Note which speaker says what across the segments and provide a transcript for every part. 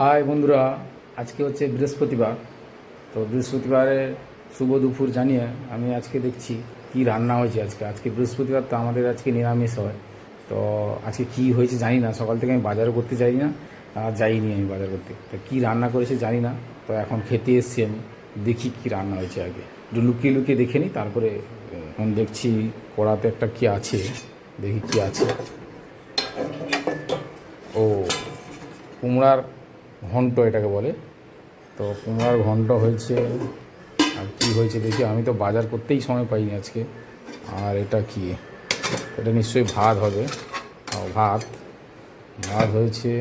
Speaker 1: High বন্ধুরা, আজকে হচ্ছে বৃহস্পতিবার। তো বৃহস্পতিবারে শুভ দুপুর জানিয়ে আমি আজকে দেখছি কি রান্না হয়েছে আজকে। আজকে বৃহস্পতিবার তো আমাদের আজকে নিরামিষ হয়। তো আজকে কি হয়েছে জানি না, সকাল থেকে আমি বাজার করতে যাই না, আর যাইনি আমি বাজার করতে। তো কী রান্না করেছে জানি না, তো এখন খেতে এসছি আমি, দেখি কি রান্না হয়েছে আগে। একটু লুকিয়ে লুকিয়ে দেখে নিই, তারপরে, এখন দেখছি কড়াতে একটা কি আছে, দেখি কি আছে। ও, কুমড়ার ঘন্ট এটাকে বলে। তো কুমড়ার ঘন্ট হয়েছে, আর কি হয়েছে দেখি, আমি তো বাজার করতেই সময় পাইনি আজকে। আর এটা কি? এটা নিশ্চয়ই ভাত হবে। ভাত। ভাত হয়েছে,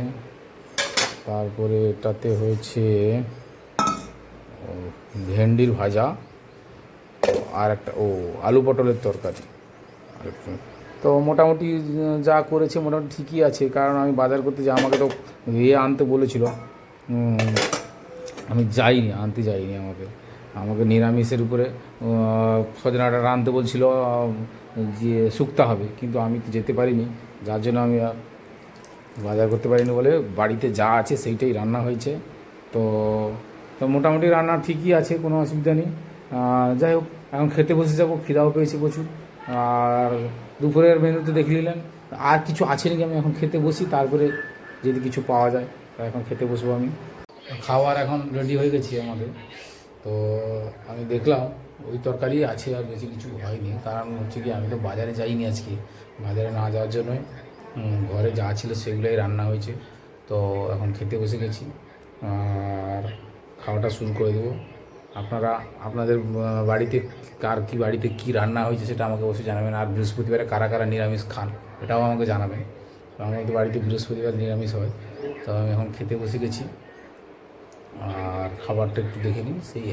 Speaker 1: তারপরে এটাতে হয়েছে ভেন্ডির ভাজা, আর একটা, ও, আলু পটলের তরকারি। তো মোটামুটি যা করেছে, মোটামুটি ঠিকই আছে, কারণ আমি বাজার করতে যা আমাকে তো ইয়ে আনতে বলেছিল। আমি যাইনি আনতে যাইনি আমাকে। আমাকে নিরামিষের উপরে আহ, রাঁধতে বলছিল যে শুক্তা হবে কিন্তু আমি তো যেতে পারিনি। যার জন্য আমি বাজার করতে পারিনি বলে বাড়িতে যা আছে সেইটাই রান্না হয়েছে। তো তো মোটামুটি রান্না ঠিকই আছে কোনো অসুবিধা নেই। যাই হোক এখন খেতে বসে যাব খিদাও পেয়েছে প্রচুর। আর দুপুরের মেনুতে দেখে নিলেন। আর কিছু আছে নাকি? আমি এখন খেতে বসি তারপরে যদি কিছু পাওয়া যায়। তা এখন খেতে বসবো আমি। খাওয়ার এখন রেডি হয়ে গেছি আমাদের। তো আমি দেখলাম ওই তরকারি আছে আর বেশি কিছু হয়নি। কারণ হচ্ছে কি, আমি তো বাজারে যাইনি আজকে। বাজারে না যাওয়ার জন্যই ঘরে যা ছিল সেগুলোই রান্না হয়েছে। তো এখন খেতে বসে গেছি। আর খাওয়াটা শুরু করে দেবো। আপনারা, আপনাদের বাড়িতে কার কি, বাড়িতে কি রান্না হয়েছে সেটা আমাকে অবশ্যই জানাবেন। আর বৃহস্পতিবারে কারা কারা নিরামিষ খান, এটাও আমাকে জানাবেন। আমাদের বাড়িতে বৃহস্পতিবার নিরামিষ হয়, তো আমি এখন খেতে বসে গেছি। আর খাবারটা একটু দেখে নিই, সেই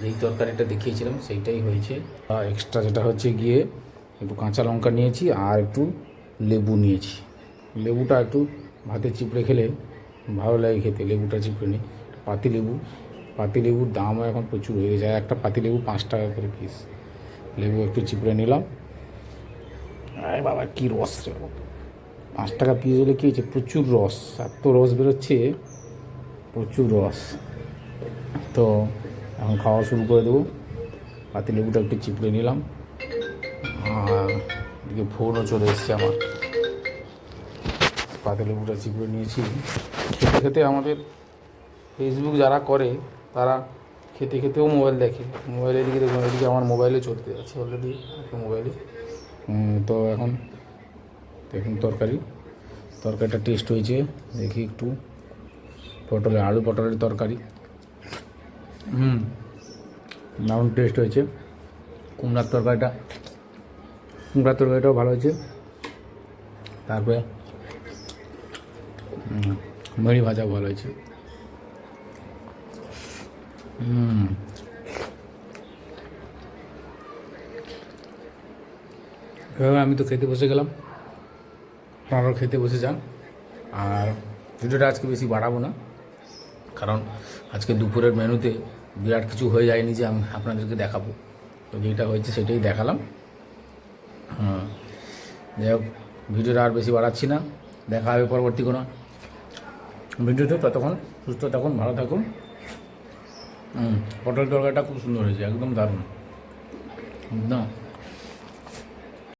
Speaker 1: যেই তরকারিটা দেখিয়েছিলাম সেইটাই হয়েছে। এক্সট্রা যেটা হচ্ছে গিয়ে একটু কাঁচা লঙ্কা নিয়েছি আর একটু লেবু নিয়েছি। লেবুটা একটু ভাতে চিপড়ে খেলে ভালো লাগে খেতে, লেবুটা চিপড়ে নিই। পাতি লেবু, পাতি লেবুর দামও এখন প্রচুর হয়ে যায় একটা পাতি লেবু পাঁচ টাকা করে পিস লেবু একটু চিপড়ে নিলাম। আরে বাবা, কী রস রে। পাঁচ টাকা পিস হলে কী হয়েছে? প্রচুর রস। এত রস বেরোচ্ছে, প্রচুর রস। তো এখন খাওয়া শুরু করে দেবো। পাতি লেবুটা একটু চিপড়ে নিলাম। আর এদিকে ফোনও চলে এসছে আমার। পাতি লেবুটা চিপড়ে নিয়েছি। খেতে খেতে আমাদের ফেসবুক যারা করে, তারা খেতে খেতেও মোবাইল দেখে। মোবাইলের এদিকে দেখুন, এদিকে আমার মোবাইলে চলতে আছে অলরেডি মোবাইলে তো এখন দেখুন তরকারি। তরকারিটা টেস্ট হয়েছে, দেখি একটু। পটলের আলু পটলের তরকারি। হুম, দারুণ টেস্ট হয়েছে। কুমড়ার তরকারিটা, কুমড়ার তরকারিটাও ভালো হয়েছে। তারপরে মুড়ি ভাজাও ভালো হয়েছে। হুম। আমি তো খেতে বসে গেলাম। আপনারাও খেতে বসে যান। আর ভিডিওটা আজকে বেশি বাড়াবো না, কারণ আজকে দুপুরের মেনুতে বিরাট কিছু হয়ে যায়নি যে আমি আপনাদেরকে দেখাবো। তো যেটা হয়েছে সেটাই দেখালাম। হ্যাঁ যাই হোক, ভিডিওটা আর বেশি বাড়াচ্ছি না, দেখা হবে পরবর্তী কোনো ভিডিওতে, ততক্ষণ সুস্থ থাকুন, ভালো থাকুন। পটল তরকারিটা খুব সুন্দর হয়েছে, একদম দারুণ। একদম